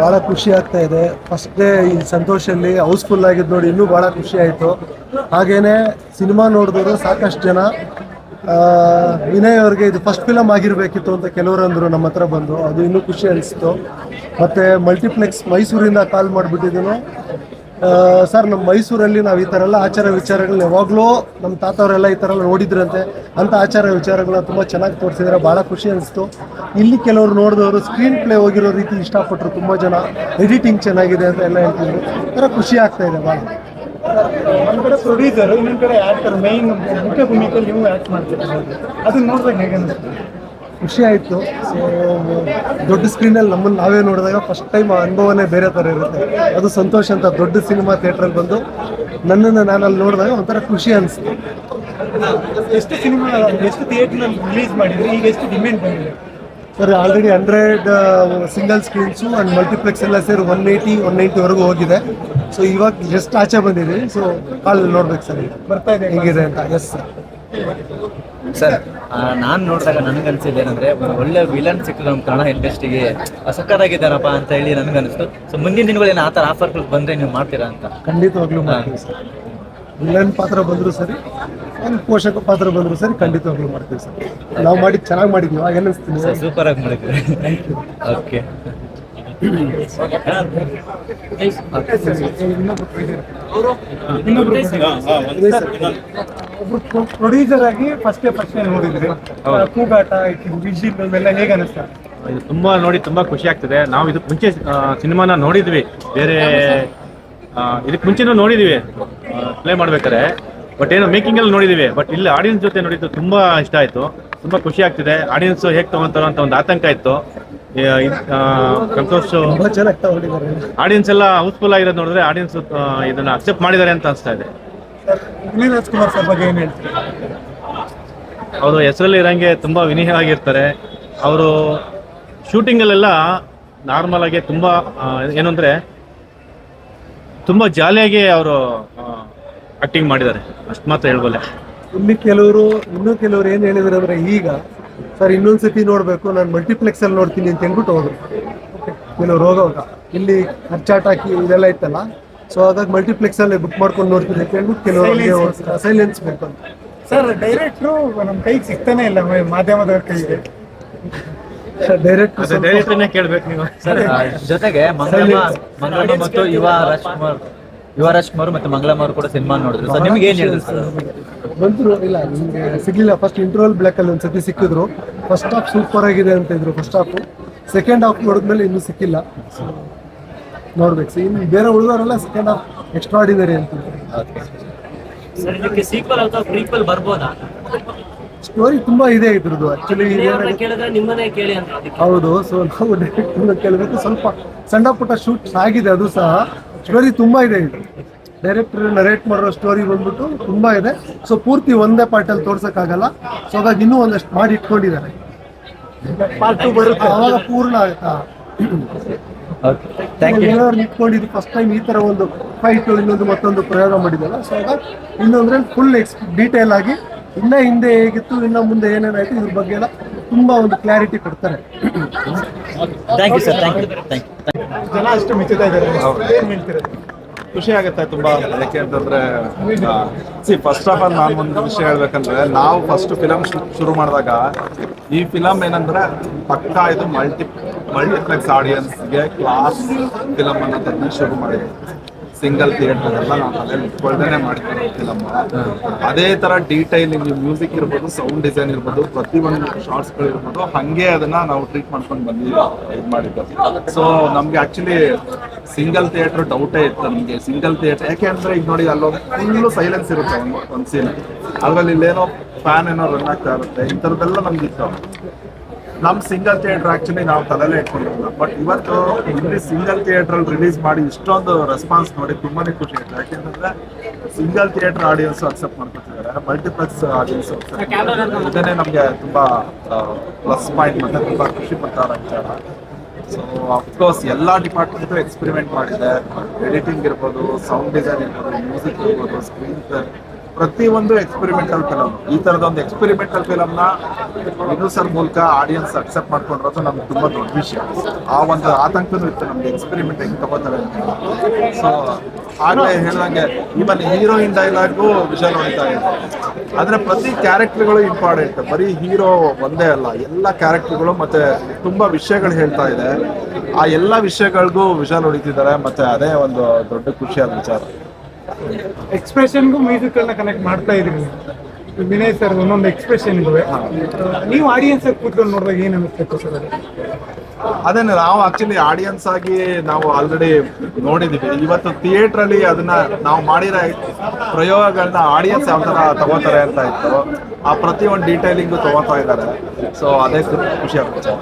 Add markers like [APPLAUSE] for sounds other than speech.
ಭಾಳ ಖುಷಿ ಆಗ್ತಾ ಇದೆ. ಫಸ್ಟ್ ಡೇ ಈ ಸಂತೋಷಲ್ಲಿ ಹೌಸ್ಫುಲ್ ಆಗಿದ್ದು ನೋಡಿ ಇನ್ನೂ ಭಾಳ ಖುಷಿ ಆಯಿತು. ಹಾಗೇನೆ ಸಿನಿಮಾ ನೋಡಿದವರು ಸಾಕಷ್ಟು ಜನ ವಿನಯ್ ಅವ್ರಿಗೆ ಇದು ಫಸ್ಟ್ ಫಿಲಮ್ ಆಗಿರಬೇಕಿತ್ತು ಅಂತ ಕೆಲವರು ಅಂದರು ನಮ್ಮ ಹತ್ರ ಬಂದು. ಅದು ಇನ್ನೂ ಖುಷಿ ಅನಿಸ್ತು. ಮತ್ತು ಮಲ್ಟಿಪ್ಲೆಕ್ಸ್ ಮೈಸೂರಿಂದ ಕಾಲ್ ಮಾಡಿಬಿಟ್ಟಿದ್ದೀನಿ. ಸರ್ ನಮ್ಮ ಮೈಸೂರಲ್ಲಿ ನಾವು ಈ ಥರ ಎಲ್ಲ ಆಚಾರ ವಿಚಾರಗಳನ್ನ ಯಾವಾಗಲೂ ನಮ್ಮ ತಾತವರೆಲ್ಲ ಈ ಥರ ಎಲ್ಲ ನೋಡಿದ್ರಂತೆ. ಅಂಥ ಆಚಾರ ವಿಚಾರಗಳನ್ನ ತುಂಬ ಚೆನ್ನಾಗಿ ತೋರಿಸಿದ್ರೆ. ಭಾಳ ಖುಷಿ ಅನಿಸ್ತು. ಇಲ್ಲಿ ಕೆಲವರು ನೋಡಿದವರು ಸ್ಕ್ರೀನ್ ಪ್ಲೇ ಹೋಗಿರೋ ರೀತಿ ಇಷ್ಟಪಟ್ಟರು ತುಂಬ ಜನ. ಎಡಿಟಿಂಗ್ ಚೆನ್ನಾಗಿದೆ ಅಂತ ಎಲ್ಲ ಹೇಳ್ತಿದ್ರು. ಒಂಥರ ಖುಷಿ ಆಗ್ತಾ ಇದೆ ಭಾಳ ಒಂದ್ ಕಡೆ ಪ್ರೊಡ್ಯೂಸರ್ ಇನ್ನೊಂದು ಕಡೆ ಆಕ್ಟರ್ ಮೈನ್ ಮುಖ್ಯ ಭೂಮಿಕೆಯಲ್ಲಿ ನೀವು ಆಕ್ಟ್ ಮಾಡ್ತೀರಿ ಅದನ್ನ ನೋಡಿದಾಗ ಹೇಗೆ ಖುಷಿ ಆಯಿತು. ಸೊ ದೊಡ್ಡ ಸ್ಕ್ರೀನಲ್ಲಿ ನಮ್ಮನ್ನು ನಾವೇ ನೋಡಿದಾಗ ಫಸ್ಟ್ ಟೈಮ್ ಆ ಅನುಭವನೇ ಬೇರೆ ಥರ ಇರುತ್ತೆ. ಅದು ಸಂತೋಷ ಅಂತ ದೊಡ್ಡ ಸಿನಿಮಾ ಥಿಯೇಟ್ರಲ್ಲಿ ಬಂದು ನನ್ನನ್ನು ನಾನು ಅಲ್ಲಿ ನೋಡಿದಾಗ ಒಂಥರ ಖುಷಿ ಅನಿಸ್ತು ಎಷ್ಟು ಸಿನಿಮಾ ಎಷ್ಟು ಥಿಯೇಟ್ರಲ್ಲಿ ರಿಲೀಸ್ ಮಾಡಿದ್ರಿ? ಈಗ ಎಷ್ಟು ಡಿಮ್ಯಾಂಡ್ ಬಂದಿದೆ? Sir already hundred single screens and multiplex ಎಲ್ಲ ಸೇರಿ ಒನ್ ಏಯ್ಟಿ ಒನ್ ನೈಂಟಿವರೆಗೂ ಹೋಗಿದೆ. ಸೊ ಇವಾಗ ಜಸ್ಟ್ ಆಚೆ ಬಂದಿದ್ದೀವಿ. ಸೊ ಕಾಲ್ ನೋಡ್ಬೇಕು ಸರ್ ಬರ್ತಾ ಇದೆ. ಹೇಗಿದೆ ಅಂತ? ಎಸ್ ಸರ್ ಸರ್ ನಾನು ನೋಡಿದಾಗ ನನಗನ್ಸಿದ್ದು ಏನಂದ್ರೆ ಒಂದು ಒಳ್ಳೆ ವಿಲನ್ ಸಿಕ್ಕಿದ್ರು ನಮ್ಮ ಕನ್ನಡ ಇಂಡಸ್ಟ್ರಿಗೆ ಸಕ್ಕತ್ತಾಗಿದ್ದಾರಪ್ಪ ಅಂತ ಹೇಳಿ ನನಗನ್ನಿಸ್ತು ಸೊ ಮುಂದಿನ ದಿನಗಳಲ್ಲಿ ಏನು ಆ ಥರ ಆಫರ್ಗಳು ಬಂದರೆ ನೀವು ಮಾಡ್ತೀರಾ ಅಂತ. ಖಂಡಿತವಾಗ್ಲೂ ಮಾಡ್ತೀವಿ ಸರ್. ವಿಲನ್ ಪಾತ್ರ ಬಂದರೂ ಸರಿ ಒಂದು ಪೋಷಕ ಪಾತ್ರ ಬಂದರೂ ಸರಿ ಖಂಡಿತವಾಗ್ಲೂ ಮಾಡ್ತೀವಿ ಸರ್. ನಾವು ಮಾಡಿ ಚೆನ್ನಾಗಿ ಮಾಡಿದ್ವಿ. ಹಾಗೆ ಸೂಪರಾಗಿ ಸರ್ ಸೂಪರ್ ಆಗಿ ಮಾಡಿದ್ರಿ. ಓಕೆ ಒಬ್ರು ಪ್ರೊಡ್ಯೂಸರ್ ಆಗಿ ಫಸ್ಟ್ ಫಸ್ಟ್ ನೋಡಿದ್ರಿ ಕೂಗಾಟ ವಿಜಿಲ್ ಹೇಗೆ ಅನಿಸ್ತಾ? ಇದು ತುಂಬಾ ನೋಡಿ ತುಂಬಾ ಖುಷಿ ಆಗ್ತದೆ. ನಾವು ಇದು ಮುಂಚೆ ಸಿನಿಮಾನ ನೋಡಿದ್ವಿ. ಬೇರೆ ಇದಕ್ಕೆ ಮುಂಚೆನೂ ನೋಡಿದ್ವಿ. ಪ್ಲೇ ಮಾಡ್ಬೇಕಾದ್ರೆ. ಬಟ್ ಏನೋ ಮೇಕಿಂಗ್ ಅಲ್ಲಿ ನೋಡಿದೀವಿ. ಬಟ್ ಇಲ್ಲಿ ಆಡಿಯನ್ಸ್ ಜೊತೆ ನೋಡಿದ್ದು ತುಂಬಾ ಇಷ್ಟ ಆಯ್ತು. ತುಂಬಾ ಖುಷಿ ಆಗ್ತಿದೆ. ಆಡಿಯನ್ಸ್ ಹೇಗೆ ತಗೊಂತಾರೋ ಅಂತ ಒಂದು ಆತಂಕ ಇತ್ತು. ಸಂತೋಷ್ ಆಡಿಯನ್ಸ್ ಎಲ್ಲ ಹೌಸ್ಫುಲ್ ಆಗಿರೋದು ನೋಡಿದ್ರೆ ಆಡಿಯನ್ಸ್ ಇದನ್ನ ಅಕ್ಸೆಪ್ಟ್ ಮಾಡಿದ್ದಾರೆ ಅಂತ ಅನ್ಸ್ತಾ ಇದೆ. ರಾಜ್ಕುಮಾರ್ ಸರ್ ಬಗ್ಗೆ ಏನು ಹೇಳ್ತೀರಿ? ಅವರು ಹೆಸರಲ್ಲಿ ಇರಂಗೆ ತುಂಬಾ ವಿನಿಹವಾಗಿರ್ತಾರೆ ಅವರು ಶೂಟಿಂಗಲ್ಲೆಲ್ಲ ನಾರ್ಮಲ್ ಆಗಿ ತುಂಬಾ ಏನು ಅಂದ್ರೆ ತುಂಬಾ ಜಾಲಿಯಾಗಿ ಅವರು ಆಕ್ಟಿಂಗ್ ಮಾಡಿದ್ದಾರೆ. ಅಷ್ಟು ಮಾತ್ರ ಹೇಳ್ಬೋದೇ ಇಲ್ಲಿ ಕೆಲವರು ಇನ್ನೂ ಕೆಲವರು ಏನು ಹೇಳಿದ್ರು ಅಂದ್ರೆ ಈಗ ಸರ್ ಇನ್ನೊಂದು ಸತಿ ನೋಡಬೇಕು. ನಾನು ಮಲ್ಟಿಪ್ಲೆಕ್ಸ್ ಅಲ್ಲಿ ನೋಡ್ತೀನಿ ಅಂತ ಹೇಳ್ಬಿಟ್ಟು ಹೋದ್ರು. ಕೆಲವ್ರು ಹೋಗೋವಾಗ ಇಲ್ಲಿ ಖರ್ಚಾಟ್ ಹಾಕಿ ಇದೆಲ್ಲ ಇತ್ತಲ್ಲ? ಸೊ ಹಾಗಾಗಿ ಮಲ್ಟಿಪ್ಲೆಕ್ಸ್ ಅಲ್ಲಿ ಬುಕ್ ಮಾಡ್ಕೊಂಡು ನೋಡ್ತೀನಿ ಅಂತ ಹೇಳ್ಬಿಟ್ಟು ಕೆಲವರಿಗೆ ಸೈಲೆನ್ಸ್ ಬೇಕು ಅಂತ. ಸರ್ ಡೈರೆಕ್ಟ್ರು ನಮ್ಮ ಕೈಗೆ ಸಿಗ್ತಾನೆ ಇಲ್ಲ ಮಾಧ್ಯಮದ ಮಾಧ್ಯಮದವ್ರ ಕೈಗೆ ಡೈರೆಕ್ಟ್ ಡೈರೆಕ್ಟರ್ನೇ ಕೇಳ್ಬೇಕು ನೀವು. ಸರ್ ಜೊತೆಗೆ ಮಂಗಳಮ್ಮ ಮಂಗಳಮ್ಮ ಮತ್ತು ಯುವ ರಾಜ್ಕುಮಾರ್. ಯುವ ಕುಮಾರ್ ಮತ್ತೆ ಮಂಗಳಮ್ಮ ಅವರು ಕೂಡ ಸಿನಿಮಾ ನೋಡಿದ್ರು. ಸರ್ ನಿಮ್ಗೆ ಏನ್ ಹೇಳಿದ್ರು ಸರ್ ಬಂದ್ರು ಇಲ್ಲ ನಿಮ್ಗೆ ಸಿಗ್ಲಿಲ್ಲ. ಫಸ್ಟ್ ಇಂಟರ್ವಲ್ ಬ್ಲಾಕ್ ಅಲ್ಲಿ ಒಂದ್ಸತಿ ಸಿಕ್ಕಿದ್ರು. ಫಸ್ಟ್ ಹಾಫ್ ಸೂಪರ್ ಆಗಿದೆ ಅಂತ ಇದ್ರು ಫಸ್ಟ್ ಹಾಫ್ ಸೆಕೆಂಡ್ ಹಾಫ್ ನೋಡಿದ್ಮೇಲೆ ಇನ್ನೂ ಸಿಕ್ಕಿಲ್ಲ. ನೋಡ್ಬೇಕು. ಸರ್ ಇನ್ನು ಬೇರೆ ಉಳಿದವರೆಲ್ಲ ಸೆಕೆಂಡ್ ಹಾಫ್ ಎಕ್ಸ್ಟ್ರಾಡಿನರಿ ಅಂತ ಸರ್ ಇದಕ್ಕೆ ಸೀಕ್ವಲ್ ಅಥವಾ ಪ್ರೀಕ್ವಲ್ ಬರ್ಬೋದಾ? ಸ್ಟೋರಿ ತುಂಬಾ ಇದೆ ಇದ್ರದ್ದು. ಆಕ್ಚುಲಿ ವಿನಯವ್ರನ್ನ ಕೇಳಿದ್ರೆ ನಿಮ್ಮನ್ನೇ ಕೇಳಿ ಅಂತ ಅದಕ್ಕೆ. ಹೌದು. ಸೊ ನಾವು [LAUGHS] ಡೈರೆಕ್ಟ್ ಕೇಳಬೇಕು. ಸ್ವಲ್ಪ ಸಣ್ಣ ಪುಟ್ಟ ಶೂಟ್ ಆಗಿದೆ ಅದು ಸಹ. ಸ್ಟೋರಿ ತುಂಬಾ ಇದೆ. ಇದು ಡೈರೆಕ್ಟರ್ ನರೇಟ್ ಮಾಡಿರೋ ಸ್ಟೋರಿ ಬಂದ್ಬಿಟ್ಟು ತುಂಬ ಇದೆ. ಸೊ ಪೂರ್ತಿ ಒಂದೇ ಪಾರ್ಟಲ್ಲಿ ತೋರ್ಸೋಕ್ಕಾಗಲ್ಲ. ಸೊ ಹಾಗಾಗಿ ಇನ್ನೂ ಒಂದಷ್ಟು ಮಾಡಿ ಇಟ್ಕೊಂಡಿದ್ದಾರೆ. ಪಾರ್ಟ್ ಟು ಬರುತ್ತೆ. ಅವಾಗ ಪೂರ್ಣ ಆಯ್ತಾ? ಏನಾದ್ರು ಇಟ್ಕೊಂಡಿದ್ದು ಫಸ್ಟ್ ಟೈಮ್ ಈ ತರ ಒಂದು ಫೈಟು ಇನ್ನೊಂದು ಮತ್ತೊಂದು ಪ್ರಯೋಗ ಮಾಡಿದಲ್ಲ ಸೊ ಹಾಗಾಗಿ ಇನ್ನೊಂದ್ರೆ ಫುಲ್ ಎಕ್ಸ್ ಡೀಟೇಲ್ ಆಗಿ ಇನ್ನ ಹಿಂದೆ ಹೇಗಿತ್ತು ಇನ್ನ ಮುಂದೆ ಏನೇನಾಯ್ತು ಇದ್ರ ಬಗ್ಗೆ ಎಲ್ಲ ತುಂಬಾ ಒಂದು ಕ್ಲಾರಿಟಿ ಕೊಡ್ತಾರೆ. Thank you sir thank you thank you ಜನ ಅಷ್ಟು ಮೆಚ್ಚುತ್ತಾ ಇದ್ದಾರೆ. ಏನ್ ಹೇಳ್ತೀರಾ? ಖುಷಿ ಆಗುತ್ತೆ ತುಂಬಾ. ಯಾಕೆ ಅಂತಂದ್ರೆ ಸಿ ಫಸ್ಟ್ ಆಫ್ ಆಲ್ ನಾನು ಒಂದು ವಿಷಯ ಹೇಳ್ಬೇಕಂದ್ರೆ ನಾವು ಫಸ್ಟ್ ಫಿಲಮ್ ಶುರು ಮಾಡಿದಾಗ ಈ ಫಿಲಮ್ ಏನಂದ್ರೆ ಪಕ್ಕಾ ಇದು ಮಲ್ಟಿ ಮಲ್ಟಿಪ್ಲೆಕ್ಸ್ ಆಡಿಯನ್ಸ್ಗೆ ಕ್ಲಾಸ್ ಫಿಲಮ್ ಅನ್ನೋದನ್ನ ಶುರು ಮಾಡಿದ್ವಿ ಸಿಂಗಲ್ ಥಿಯೇಟರ್ ಎಲ್ಲ ನಾನು ತಲೆ ಉಟ್ಕೊಳ್ದೇ ಫಿಲಮ್ ಅದೇ ತರ ಡೀಟೈಲಿಂಗ್ ಮ್ಯೂಸಿಕ್ ಇರ್ಬೋದು ಸೌಂಡ್ ಡಿಸೈನ್ ಇರ್ಬೋದು ಪ್ರತಿಯೊಂದು ಶಾರ್ಟ್ಸ್ಗಳು ಇರ್ಬೋದು ಹಂಗೆ ಅದನ್ನ ನಾವು ಟ್ರೀಟ್ ಮಾಡ್ಕೊಂಡು ಬಂದಿ ಇದು ಮಾಡಿದ್ದು. ಸೊ ನಮ್ಗೆ ಆಕ್ಚುಲಿ ಸಿಂಗಲ್ ಥಿಯೇಟರ್ ಡೌಟೇ ಇತ್ತು ನಮಗೆ ಸಿಂಗಲ್ ಥಿಯೇಟರ್ ಯಾಕೆ ಅಂದ್ರೆ ಈಗ ನೋಡಿ ಅಲ್ಲೊಂದು ಫುಲ್ಲು ಸೈಲೆನ್ಸ್ ಇರುತ್ತೆ ಒಂದು ಒಂದು ಸೀನ್ ಅದ್ರಲ್ಲಿ ಇಲ್ಲೇನೋ ಫ್ಯಾನ್ ಏನೋ ರನ್ ಆಗ್ತಾ ಇರುತ್ತೆ ಇಂಥದ್ದೆಲ್ಲ ನಮ್ಗೆ ಇತ್ತು. ನಮ್ ಸಿಂಗಲ್ ಥಿಯೇಟರ್ ಆಕ್ಚುಲಿ ನಾವು ತಲೆಲೇ ಇಟ್ಕೊಂಡಿಲ್ಲ. ಬಟ್ ಇವತ್ತು ಇಲ್ಲಿ ಸಿಂಗಲ್ ಥಿಯೇಟರ್ ರಿಲೀಸ್ ಮಾಡಿ ಇಷ್ಟೊಂದು ರೆಸ್ಪಾನ್ಸ್ ನೋಡಿ ತುಂಬಾನೇ ಖುಷಿ ಆಯ್ತು. ಯಾಕೆಂತಂದ್ರೆ ಸಿಂಗಲ್ ಥಿಯೇಟರ್ ಆಡಿಯನ್ಸ್ ಅಕ್ಸೆಪ್ಟ್ ಮಾಡ್ಕೊತಿದ್ದಾರೆ. ಮಲ್ಟಿಪ್ಲೆಕ್ಸ್ ಆಡಿಯನ್ಸ್ ಇದನ್ನೇ ನಮಗೆ ತುಂಬಾ ಪ್ಲಸ್ ಪಾಯಿಂಟ್ ಮತ್ತೆ ತುಂಬಾ ಖುಷಿ ಪಡ್ತಾರ ಸೊ ಅಫ್ಕೋರ್ಸ್ ಎಲ್ಲ ಡಿಪಾರ್ಟ್ಮೆಂಟು ಎಕ್ಸ್ಪೆರಿಮೆಂಟ್ ಮಾಡಿದೆ. ಎಡಿಟಿಂಗ್ ಇರ್ಬೋದು ಸೌಂಡ್ ಡಿಸೈನ್ ಇರ್ಬೋದು ಮ್ಯೂಸಿಕ್ ಇರ್ಬೋದು ಸ್ಕ್ರೀನ್ ಪ್ರತಿಯೊಂದು ಎಕ್ಸ್ಪೆರಿಮೆಂಟಲ್ ಫಿಲಮ್ ಈ ತರದೊಂದು ಎಕ್ಸ್ಪೆರಿಮೆಂಟಲ್ ಫಿಲಮ್ನ ಪ್ರೊಡ್ಯೂಸರ್ ಸರ್ ಮೂಲಕ ಆಡಿಯನ್ಸ್ ಅಕ್ಸೆಪ್ಟ್ ಮಾಡ್ಕೊಂಡಿರೋದು ನಮ್ಗೆ ತುಂಬಾ ದೊಡ್ಡ ವಿಷಯ. ಆ ಒಂದು ಆತಂಕನೂ ಇತ್ತು ನಮ್ಗೆ ಎಕ್ಸ್ಪೆರಿಮೆಂಟ್ ಹೆಂಗ್ ತಗೋತಾರೆ ಸೊ ಆಗ್ಲೇ ಹೇಳ್ದಂಗೆ ಇವನ್ ಹೀರೋಯಿನ್ ಡೈಲಾಗು ವಿಷಲ್ ಹೊಡಿತಾ ಇದೆ ಆದ್ರೆ ಪ್ರತಿ ಕ್ಯಾರೆಕ್ಟರ್ಗಳು ಇಂಪಾರ್ಟೆಂಟ್ ಬರೀ ಹೀರೋ ಒಂದೇ ಅಲ್ಲ, ಎಲ್ಲ ಕ್ಯಾರೆಕ್ಟರ್ಗಳು ಮತ್ತೆ ತುಂಬಾ ವಿಷಯಗಳು ಹೇಳ್ತಾ ಇದೆ ಆ ಎಲ್ಲ ವಿಷಯಗಳಿಗೂ ವಿಷಲ್ ಹೊಡಿತಿದ್ದಾರೆ ಮತ್ತೆ ಅದೇ ಒಂದು ದೊಡ್ಡ ಖುಷಿಯಾದ ವಿಚಾರ. ಎಕ್ಸ್ಪ್ರೆಷನ್ಗೂ ಮ್ಯೂಸಿಕಲ್ನ ಕನೆಕ್ಟ್ ಮಾಡ್ತಾ ಇದ್ರಿ ವಿನಯ್ ಸರ್ ಒಂದೊಂದು ಎಕ್ಸ್ಪ್ರೆಷನ್ ಇವೆ ನೀವು ಆಡಿಯನ್ಸ್ ಕೂತ್ಕೊಂಡು ನೋಡಿದಾಗ ಏನು ಅನಿಸ್ಬೇಕು ಸರ್ ಅದೇ ನಾವು ಆಕ್ಚುಲಿ ಆಡಿಯನ್ಸ್ ಆಗಿ ನಾವು ಆಲ್ರೆಡಿ ನೋಡಿದೀವಿ. ಇವತ್ತು ಥಿಯೇಟರ್ ಅಲ್ಲಿ ಅದನ್ನ ನಾವು ಮಾಡಿರೋ ಪ್ರಯೋಗಗಳನ್ನ ಆಡಿಯನ್ಸ್ ಯಾವ ತರ ತಗೋತಾರೆ ಅಂತ ಇತ್ತು. ಆ ಪ್ರತಿ ಒಂದು ಡೀಟೇಲಿಂಗು ತಗೋತಾ ಇದ್ದಾರೆ. ಸೊ ಅದೇ ಖುಷಿ ಆಗುತ್ತೆ.